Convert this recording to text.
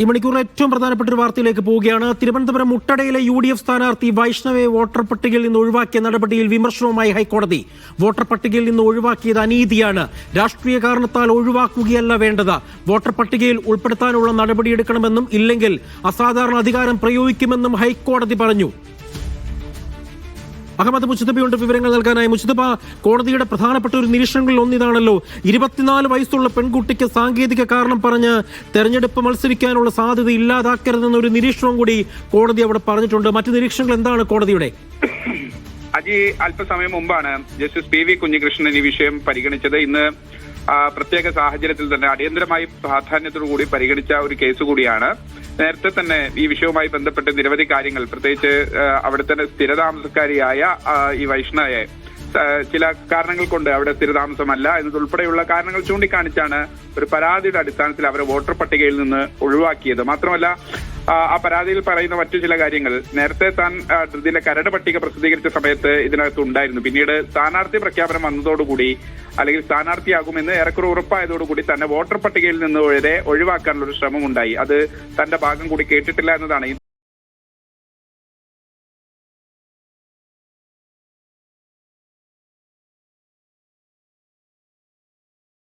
ഈ മണിക്കൂറിലെ ഏറ്റവും പ്രധാനപ്പെട്ട ഒരു വാർത്തയിലേക്ക് പോവുകയാണ്. തിരുവനന്തപുരം മുട്ടടയിലെ യു ഡി എഫ് സ്ഥാനാർത്ഥി വൈഷ്ണവെ വോട്ടർ പട്ടികയിൽ നിന്ന് ഒഴിവാക്കിയ നടപടിയിൽ വിമർശനവുമായി ഹൈക്കോടതി. വോട്ടർ പട്ടികയിൽ നിന്ന് ഒഴിവാക്കിയത് അനീതിയാണ്. രാഷ്ട്രീയ കാരണത്താൽ ഒഴിവാക്കുകയല്ല വേണ്ടത്. വോട്ടർ പട്ടികയിൽ ഉൾപ്പെടുത്താനുള്ള നടപടിയെടുക്കണമെന്നും ഇല്ലെങ്കിൽ അസാധാരണ അധികാരം പ്രയോഗിക്കുമെന്നും ഹൈക്കോടതി പറഞ്ഞു. അഹമ്മദ് മുസ്തബിയുണ്ട് വിവരങ്ങൾ നൽകാനായി. മുസ്തബ കോടതിയുടെ പ്രധാനപ്പെട്ട ഒരു നിരീക്ഷണങ്ങളിൽ ഒന്നിതാണല്ലോ. ഇരുപത്തിനാല് വയസ്സുള്ള പെൺകുട്ടിക്ക് സാങ്കേതിക കാരണം പറഞ്ഞ് തെരഞ്ഞെടുപ്പ് മത്സരിക്കാനുള്ള സാധ്യത ഇല്ലാതാക്കരുതെന്ന ഒരു നിരീക്ഷണവും കൂടി കോടതി അവിടെ പറഞ്ഞിട്ടുണ്ട്. മറ്റു നിരീക്ഷണങ്ങൾ എന്താണ് കോടതിയുടെ? അജി അല്പസമയം മുമ്പാണ് ജസ്റ്റിസ് പി വി കുഞ്ഞികൃഷ്ണൻ ഈ വിഷയം പരിഗണിച്ചത്. ഇന്ന് പ്രത്യേക സാഹചര്യത്തിൽ തന്നെ അടിയന്തരമായി പ്രാധാന്യത്തോടു കൂടി പരിഗണിച്ച ഒരു കേസ് കൂടിയാണ്. നേരത്തെ തന്നെ ഈ വിഷയവുമായി ബന്ധപ്പെട്ട് നിരവധി കാര്യങ്ങൾ പ്രത്യേകിച്ച് അവിടെ അവിടുത്തെ സ്ഥിരതാമസക്കാരിയായ ഈ വൈഷ്ണവയെ ചില കാരണങ്ങൾ കൊണ്ട് അവിടെ സ്ഥിരതാമസമല്ല എന്നതുൾപ്പെടെയുള്ള കാരണങ്ങൾ ചൂണ്ടിക്കാണിച്ചാണ് ഒരു പരാതിയുടെ അടിസ്ഥാനത്തിൽ അവരെ വോട്ടർ പട്ടികയിൽ നിന്ന് ഒഴിവാക്കിയത്. മാത്രമല്ല ആ, പരാതിയിൽ പറയുന്ന മറ്റു ചില കാര്യങ്ങൾ. നേരത്തെ താൻ ഇതിന്റെ കരട് പട്ടിക പ്രസിദ്ധീകരിച്ച സമയത്ത് ഇതിനകത്ത് ഉണ്ടായിരുന്നു. പിന്നീട് സ്ഥാനാർത്ഥി പ്രഖ്യാപനം വന്നതോടുകൂടി അല്ലെങ്കിൽ സ്ഥാനാർത്ഥിയാകുമെന്ന് ഏറെക്കുറെ ഉറപ്പായതോടുകൂടി തന്നെ വോട്ടർ പട്ടികയിൽ നിന്ന് വരെ ഒഴിവാക്കാനുള്ള ഒരു ശ്രമം ഉണ്ടായി അത് തന്റെ ഭാഗം കൂടി കേട്ടിട്ടില്ല എന്നതാണ്. ഈ